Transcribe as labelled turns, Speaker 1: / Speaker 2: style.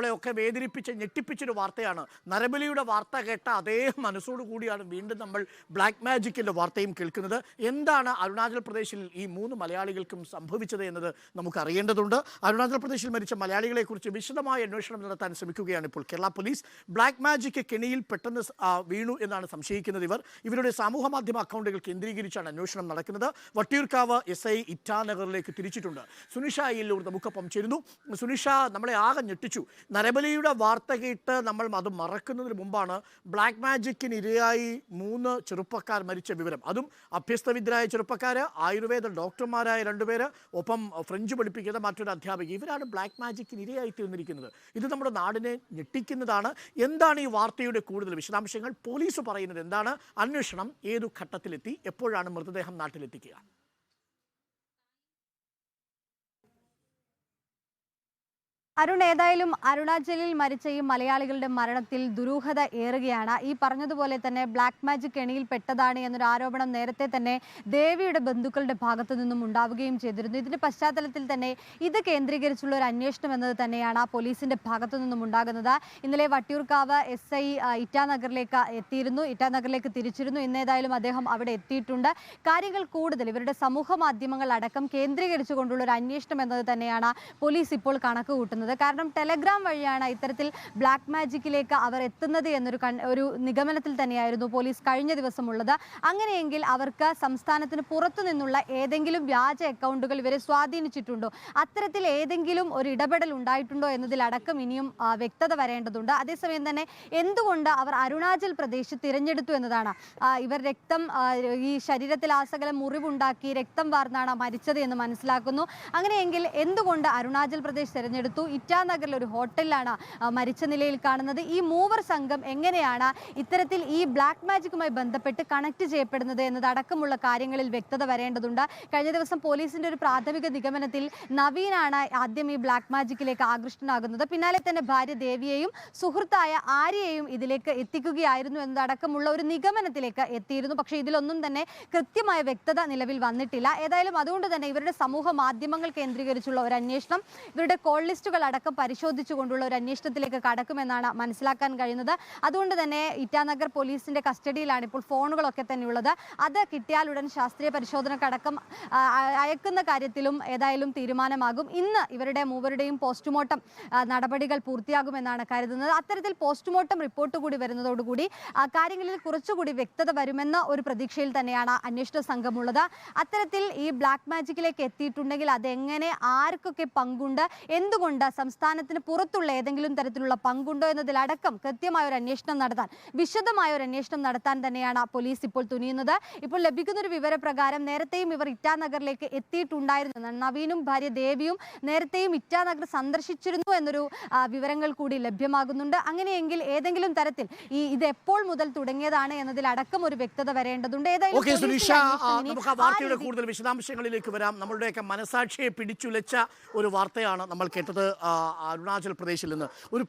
Speaker 1: നമ്മളെയൊക്കെ വേദനിപ്പിച്ച് ഞെട്ടിപ്പിച്ചൊരു വാർത്തയാണ്. നരബലിയുടെ വാർത്ത കേട്ട അതേ മനസ്സോടു കൂടിയാണ് വീണ്ടും നമ്മൾ ബ്ലാക്ക് മാജിക്കിന്റെ വാർത്തയും കേൾക്കുന്നത്. എന്താണ് അരുണാചൽ പ്രദേശിൽ ഈ മൂന്ന് മലയാളികൾക്കും സംഭവിച്ചത് എന്നത് നമുക്ക് അറിയേണ്ടതുണ്ട്. അരുണാചൽ പ്രദേശിൽ മരിച്ച മലയാളികളെക്കുറിച്ച് വിശദമായ അന്വേഷണം നടത്താൻ ശ്രമിക്കുകയാണ് ഇപ്പോൾ കേരള പോലീസ്. ബ്ലാക്ക് മാജിക് കെണിയിൽ പെട്ടെന്ന് വീണു എന്നാണ് സംശയിക്കുന്നത് ഇവർ. ഇവരുടെ സാമൂഹ്യ മാധ്യമ അക്കൗണ്ടുകൾ കേന്ദ്രീകരിച്ചാണ് അന്വേഷണം നടക്കുന്നത്. വട്ടിയൂർക്കാവ് എസ് ഐ ഇറ്റാനഗറിലേക്ക് തിരിച്ചിട്ടുണ്ട്. സുനിഷ ഇല്ലൂർ നമുക്കൊപ്പം ചേരുന്നു. സുനിഷ നമ്മളെ ആകെ ഞെട്ടിച്ചു. നരബലിയുടെ വാർത്ത കേട്ട് നമ്മൾ അത് മറക്കുന്നതിന് മുമ്പാണ് ബ്ലാക്ക് മാജിക്കിന് ഇരയായി മൂന്ന് ചെറുപ്പക്കാർ മരിച്ച വിവരം. അതും അഭ്യസ്തവിദ്യരായ ചെറുപ്പക്കാർ ആയുർവേദ ഡോക്ടർമാരായ രണ്ടുപേര് ഒപ്പം ഫ്രഞ്ച് പഠിപ്പിക്കുന്ന മറ്റൊരു അധ്യാപിക ഇവരാണ് ബ്ലാക്ക് മാജിക്കിന് ഇരയായി തീർന്നിരിക്കുന്നത്. ഇത് നമ്മുടെ നാടിനെ ഞെട്ടിക്കുന്നതാണ്. എന്താണ് ഈ വാർത്തയുടെ കൂടുതൽ വിശദാംശങ്ങൾ? പോലീസ് പറയുന്നത് എന്താണ്? അന്വേഷണം ഏതു ഘട്ടത്തിലെത്തി? എപ്പോഴാണ് മൃതദേഹം നാട്ടിലെത്തിക്കുക?
Speaker 2: അരുൺ ഏതായാലും അരുണാചലിൽ മരിച്ച ഈ മലയാളികളുടെ മരണത്തിൽ ദുരൂഹത ഏറുകയാണ്. ഈ പറഞ്ഞതുപോലെ തന്നെ ബ്ലാക്ക് മാജിക് കെണിയിൽ പെട്ടതാണ് എന്നൊരു ആരോപണം നേരത്തെ തന്നെ ദേവിയുടെ ബന്ധുക്കളുടെ ഭാഗത്തു നിന്നും ഉണ്ടാവുകയും ചെയ്തിരുന്നു. ഇതിന്റെ പശ്ചാത്തലത്തിൽ തന്നെ ഇത് കേന്ദ്രീകരിച്ചുള്ള ഒരു അന്വേഷണം എന്നത് തന്നെയാണ് പോലീസിന്റെ ഭാഗത്തു നിന്നും ഉണ്ടാകുന്നത്. ഇന്നലെ വട്ടിയൂർക്കാവ് എസ് ഐ ഇറ്റാനഗറിലേക്ക് എത്തിയിരുന്നു. ഇറ്റാനഗറിലേക്ക് തിരിച്ചിരുന്നു. ഇന്നേതായാലും അദ്ദേഹം അവിടെ എത്തിയിട്ടുണ്ട്. കാര്യങ്ങൾ കൂടുതൽ ഇവരുടെ സമൂഹ മാധ്യമങ്ങൾ അടക്കം കേന്ദ്രീകരിച്ചുകൊണ്ടുള്ള ഒരു അന്വേഷണം എന്നത് തന്നെയാണ് പോലീസ് ഇപ്പോൾ കണക്ക് കൂട്ടുന്നത് കാരണം ടെലഗ്രാം വഴിയാണ് ഇത്തരത്തിൽ ബ്ലാക്ക് മാജിക്കിലേക്ക് അവർ എത്തുന്നത് എന്നൊരു ഒരു നിഗമനത്തിൽ തന്നെയായിരുന്നു പോലീസ് കഴിഞ്ഞ ദിവസം ഉള്ളത് അങ്ങനെയെങ്കിൽ അവർക്ക് സംസ്ഥാനത്തിന് പുറത്തു നിന്നുള്ള ഏതെങ്കിലും വ്യാജ അക്കൗണ്ടുകൾ ഇവരെ സ്വാധീനിച്ചിട്ടുണ്ടോ? അത്തരത്തിൽ ഏതെങ്കിലും ഒരു ഇടപെടൽ ഉണ്ടായിട്ടുണ്ടോ എന്നതിലടക്കം ഇനിയും വ്യക്തത വരേണ്ടതുണ്ട്. അതേസമയം തന്നെ എന്തുകൊണ്ട് അവർ അരുണാചൽ പ്രദേശ് തിരഞ്ഞെടുത്തു എന്നതാണ്? ഇവർ രക്തം ഈ ശരീരത്തിൽ ആസകലം മുറിവുണ്ടാക്കി രക്തം വാർന്നാണ് മരിച്ചത് എന്ന് മനസ്സിലാക്കുന്നു. അങ്ങനെയെങ്കിൽ എന്തുകൊണ്ട് അരുണാചൽ പ്രദേശ് തിരഞ്ഞെടുത്തു? ഇറ്റാനഗറിൽ ഒരു ഹോട്ടലിലാണ് മരിച്ച നിലയിൽ കാണുന്നത്. ഈ മൂവർ സംഘം എങ്ങനെയാണ് ഇത്തരത്തിൽ ഈ ബ്ലാക്ക് മാജിക്കുമായി ബന്ധപ്പെട്ട് കണക്ട് ചെയ്യപ്പെടുന്നത് എന്നതടക്കമുള്ള കാര്യങ്ങളിൽ വ്യക്തത വരേണ്ടതുണ്ട്. കഴിഞ്ഞ ദിവസം പോലീസിന്റെ ഒരു പ്രാഥമിക നിഗമനത്തിൽ നവീനാണ് ആദ്യം ഈ ബ്ലാക്ക് മാജിക്കിലേക്ക് ആകൃഷ്ടനാകുന്നത്. പിന്നാലെ തന്നെ ഭാര്യ ദേവിയെയും സുഹൃത്തായ ആര്യയെയും ഇതിലേക്ക് എത്തിക്കുകയായിരുന്നു എന്നതടക്കമുള്ള ഒരു നിഗമനത്തിലേക്ക് എത്തിയിരുന്നു. പക്ഷേ ഇതിലൊന്നും തന്നെ കൃത്യമായ വ്യക്തത നിലവിൽ വന്നിട്ടില്ല. ഏതായാലും അതുകൊണ്ട് തന്നെ ഇവരുടെ സമൂഹ മാധ്യമങ്ങൾ കേന്ദ്രീകരിച്ചുള്ള ഒരു അന്വേഷണം ഇവരുടെ കോൾ ലിസ്റ്റുകൾ അടക്കം പരിശോധിച്ചുകൊണ്ടുള്ള ഒരു അന്വേഷണത്തിലേക്ക് കടക്കുമെന്നാണ് മനസ്സിലാക്കാൻ കഴിയുന്നത്. അതുകൊണ്ട് തന്നെ ഇറ്റാനഗർ പോലീസിന്റെ കസ്റ്റഡിയിലാണ് ഇപ്പോൾ ഫോണുകളൊക്കെ തന്നെ ഉള്ളത്. അത് കിട്ടിയാൽ ഉടൻ ശാസ്ത്രീയ പരിശോധനക്കടക്കം അയക്കുന്ന കാര്യത്തിലും ഏതായാലും തീരുമാനമാകും. ഇന്ന് ഇവരുടെ മൂവരുടെയും പോസ്റ്റ്മോർട്ടം നടപടികൾ പൂർത്തിയാകുമെന്നാണ് കരുതുന്നത്. അത്തരത്തിൽ പോസ്റ്റ്മോർട്ടം റിപ്പോർട്ട് കൂടി വരുന്നതോടുകൂടി കാര്യങ്ങളിൽ കുറച്ചുകൂടി വ്യക്തത വരുമെന്ന ഒരു പ്രതീക്ഷയിൽ തന്നെയാണ് അന്വേഷണ സംഘമുള്ളത്. അത്തരത്തിൽ ഈ ബ്ലാക്ക് മാജിക്കിലേക്ക് എത്തിയിട്ടുണ്ടെങ്കിൽ അതെങ്ങനെ ആർക്കൊക്കെ പങ്കുണ്ട് എന്തുകൊണ്ട് സംസ്ഥാനത്തിന് പുറത്തുള്ള ഏതെങ്കിലും തരത്തിലുള്ള പങ്കുണ്ടോ എന്നതിലടക്കം കൃത്യമായ ഒരു അന്വേഷണം നടത്താൻ വിശദമായ ഒരു അന്വേഷണം നടത്താൻ തന്നെയാണ് പോലീസ് ഇപ്പോൾ തുനിയുന്നത്. ഇപ്പോൾ ലഭിക്കുന്ന ഒരു വിവരപ്രകാരം നേരത്തെയും ഇവർ ഇറ്റാനഗറിലേക്ക് എത്തിയിട്ടുണ്ടായിരുന്നു. നവീനും ഭാര്യ ദേവിയും നേരത്തെയും ഇറ്റാനഗർ സന്ദർശിച്ചിരുന്നു എന്നൊരു വിവരങ്ങൾ കൂടി ലഭ്യമാകുന്നുണ്ട്. അങ്ങനെയെങ്കിൽ ഏതെങ്കിലും തരത്തിൽ ഈ ഇത് എപ്പോൾ മുതൽ തുടങ്ങിയതാണ് എന്നതിലടക്കം ഒരു വ്യക്തത വരേണ്ടതുണ്ട്.
Speaker 1: നമുക്ക് ആ വാർത്തയുടെ കൂടുതൽ വിശദാംശങ്ങളിലേക്ക് വരാം. നമ്മളുടെയൊക്കെ മനസാക്ഷിയെ പിടിച്ചുലച്ച ഒരു വാർത്തയാണ് നമ്മൾ കേട്ടത്. അരുണാചൽ പ്രദേശിൽ നിന്ന് ഒരു